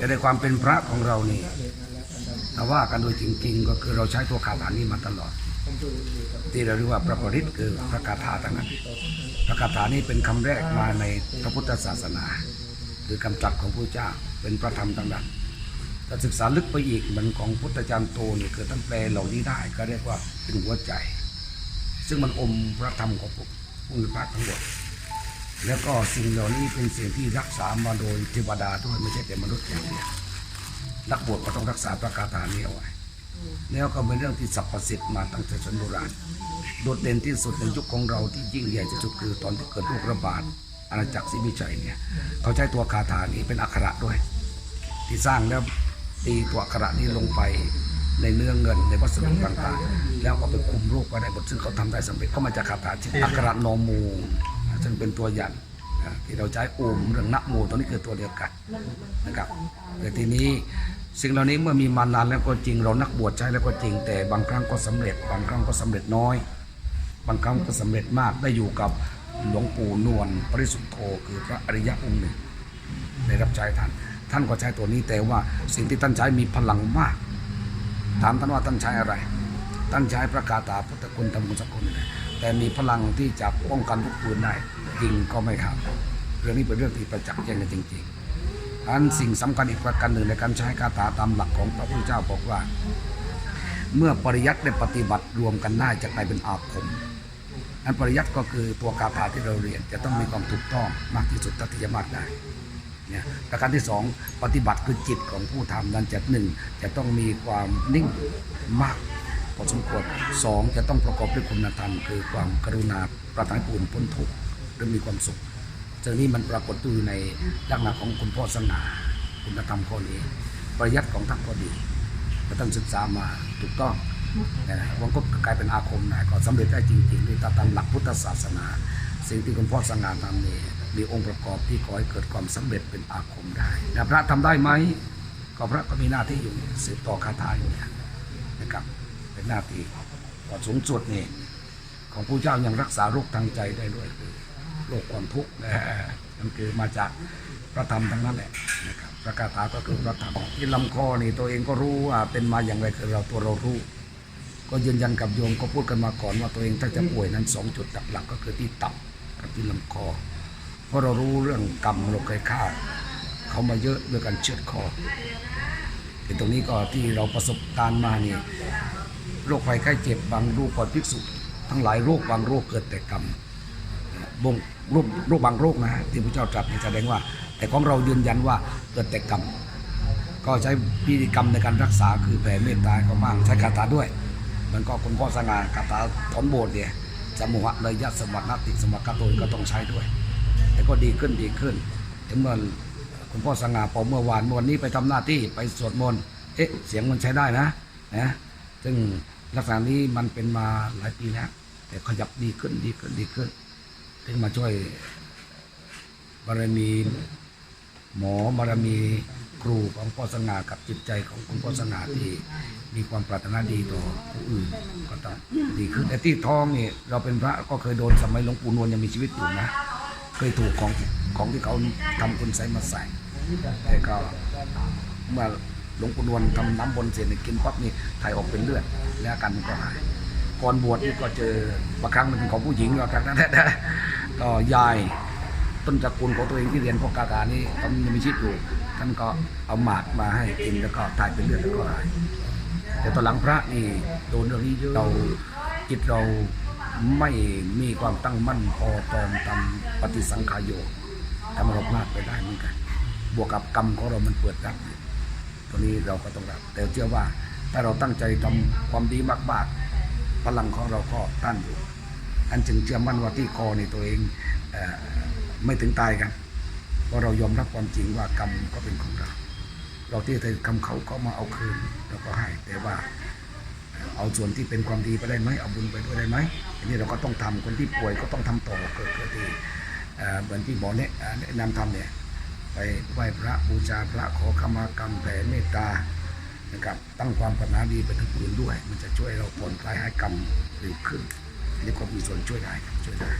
แต่ในความเป็นพระของเรานี่ถ้าว่ากันโดยจริงๆ ก็คือเราใช้ตัวคาถานี้มาตลอด ที่เราเรียกว่าพระปริตคือพระคาถาทั้งนั้นพระคาถานี้เป็นคำแรกมาในพระพุทธศาสนา คือคำตรัสของพระเจ้าเป็นพระธรรมทั้งนั้นถ้าศึกษาลึกไปอีกมันของพุทธจารย์โตนี่คือท่านแปลเหล่านี้ได้ก็เรียกว่าเป็นหัวใจ ซึ่งมันอมพระธรรมของพวกผู้มีพระทั้งหมด แล้วก็สิ่งเหล่านี้เป็นสิ่งที่รักษามาโดยเทวดาด้วยไม่ใช่แต่มนุษย์อย่างเดียวนักบวชก็ต้องรักษาพระคาถานี้เอาไว้แล้วก็เป็นเรื่องที่สรรพสิทธิ์มาตั้งแต่ชนโบราณโดดเด่นที่สุดในยุคของเราที่ยิ่งใหญ่ที่สุดคือตอนที่เกิดโรคระบาดอาณาจักรศรีวิชัยเนี่ยเขาใช้ตัวคาถานี้เป็นอักขระด้วย ที่สร้างแล้วตีตัวอักขระนี้ลงไปในเนื้อเงินในวัสดุต่างๆ แล้วก็ไปคุมโรคไว้ได้หมดซึ่งเขาทำได้สำเร็จก็มาจากคาถาที่อักขระโนมู ซึ่งเป็นตัวยันนะที่เราใช้อูมเรื่องนะโมตัวนี้คือตัวเดียวกันนะครับแต่ทีนี้สิ่งเหล่านี้เมื่อมีมานานแล้วก็จริง เรานักบวชใช้แล้วก็จริง แต่บางครั้งก็สำเร็จ บางครั้งก็สำเร็จน้อย บางครั้งก็สำเร็จมากได้อยู่กับหลวงปู่นวลปริสุทธโธคือพระอริยะองค์หนึ่งได้รับใช้ท่าน ท่านก็ใช้ตัวนี้แต่ว่าสิ่งที่ท่านใช้มีพลังมากถามท่านว่าท่านใช้อะไร ท่านใช้พระคาถาพุทธคุณธรรมคุณสกุลนี่ย แต่มีพลังที่จะป้องกันลูกปืนได้ยิงก็ไม่ขาดเรื่องนี้เป็นเรื่องที่ประจักษ์แจ้งกันจริงๆอันสิ่งสำคัญอีกประการหนึ่งในการใช้คาถาตามหลักของพระพุทธเจ้าบอกว่า เมื่อปริยัติได้ปฏิบัติรวมกันได้จะกลายเป็นอาคมอันปริยัติก็คือตัวคาถาที่เราเรียนจะต้องมีความถูกต้องมากที่สุดท่าที่จะมากได้เนี่ยประการที่สองปฏิบัติคือจิตของผู้ทำนั้นจะหนึ่งจะต้องมีความนิ่งมาก อสมควรสองจะต้องประกอบด้วยคุณธรรม คือความกรุณาประทานผู้อื่นพ้นทุกข์หรือมีความสุขเรื่องนี้มันปรากฏอยู่ในลักษณะของคุณพ่อสง่าคุณธรรมข้อนี้ ปริยัติของท่านก็ดีก็ต้องศึกษามาถูกต้องนะมันก็กลายเป็นอาคมนะก็สำเร็จได้จริงๆด้วยตามหลักพุทธศาสนา สิ่งที่คุณพ่อสง่าทำนี่มีองค์ประกอบที่ก่อให้เกิดความสำเร็จเป็นอาคมได้แต่พระทำได้ไหมก็พระก็มีหน้าที่อยู่สืบต่อคาถาอยู่นะนะครับ เป็นหน้าที่ก็สูงสุดนี่ของผู้เจ้ายังรักษาโรคทางใจได้ด้วยคือโรคความทุกข์นะนั่นคือมาจากพระธรรมทั้งนั้นแหละนะครับพระคาถาก็คือพระธรรมที่ลำคอนี่ตัวเองก็รู้ว่าเป็นมาอย่างไรคือเราตัวเรารู้ ก็ยืนยันกับโยมก็พูดกันมาก่อนว่าตัวเองถ้าจะป่วยนั้นสองจุดหลักก็คือที่ตับกับที่ลำคอ เพราะเรารู้เรื่องกรรมเราเคยฆ่าเขามาเยอะด้วยการเชือดคอแต่ตรงนี้ก็ที่เราประสบการณ์มานี่ โรคภัยไข้เจ็บบางโรคก่อนภิกษุ ทั้งหลายโรคบางโรคเกิดแต่กรรมบงโรคโรคบางโรคนะที่พระเจ้าตรัสนี่แสดงว่า แต่ของเรายืนยันว่าเกิดแต่กรรมก็ใช้พิธีกรรมในการรักษาคือแผ่เมตตาก็บ้างใช้คาถาด้วย มันก็คุณพ่อสง่าคาถาถอนโบสถ์เนี่ยสมุหะเลยยะสมบัตินติสมบัติกาโตนก็ต้องใช้ด้วย แต่ก็ดีขึ้นดีขึ้นถึงเมื่อคุณพ่อสง่าพอเมื่อวานวันนี้ไปทำหน้าที่ไปสวดมนต์เอ๊ะเสียงมันใช้ได้นะนะซึ่ง ลักษณะนี้มันเป็นมาหลายปีแล้ว แต่ขยับดีขึ้นดีขึ้นดีขึ้นถึงมาช่วยบารมีหมอบารมีครูของพ่อสง่ากับจิตใจของคุณพ่อสง่าที่มีความปรารถนาดีต่อผู้อื่นก็ต้องดีขึ้นแต่ที่ท้องนี่เราเป็นพระก็เคยโดนสมัยหลวงปู่นวลยังมีชีวิตอยู่นะ เคยถูกของของที่เขาทำคุณใส่มาใส่แต่ก็เมื่อ หลวงปู่นวลทำน้ำบนเสร็จเนี่ยกินปั๊บนี่ถ่ายออกเป็นเลือด แล้วอาการมันก็หายก่อนบวชนี่ก็เจอบางครั้งมันเป็นของผู้หญิงเราครั้งนั้นก็ยายต้นตระกูลของตัวเองที่เรียนพวกกาตานี่ตอนยังมีชีวิตอยู่ท่านก็เอาหมากมาให้กินแล้วก็ถ่ายเป็นเลือดแล้วก็หายแต่ตอนหลังพระนี่โดนเรื่องนี้เยอะเราจิตเราไม่มีความตั้งมั่นพอตอนทำปฏิสังขายโยทำเราพลาดไปได้เหมือนกัน บวกกับกรรมของเรามันเปิดรับ ตัวนี้เราก็ต้องรับ แต่เชื่อว่าถ้าเราตั้งใจทำความดีมากๆ พลังของเราก็ต้านอยู่ อันจึงเชื่อมั่นว่าที่คอในตัวเองเออไม่ถึงตายกันเพราะเรายอมรับความจริงว่ากรรมก็เป็นของเรา เราที่เคยคำเขาก็มาเอาคืนเราก็ให้แต่ว่าเอาส่วนที่เป็นความดีไปได้ไหมเอาบุญไปด้วยได้ไหมอันนี้เราก็ต้องทำคนที่ป่วยก็ต้องทำต่อเกิดเกิดที่เอ่อเหมือนที่หมอเนี่ยแนะนำทำเนี่ย ไปไหว้พระบูชาพระขอขมากรรมแผ่เมตตานะครับตั้งความปรารถนาดีไปถึงอื่นด้วย มันจะช่วยเราผ่อนคลายให้กรรมเร็วขึ้นอันนี้ก็มีส่วนช่วยได้ช่วยได้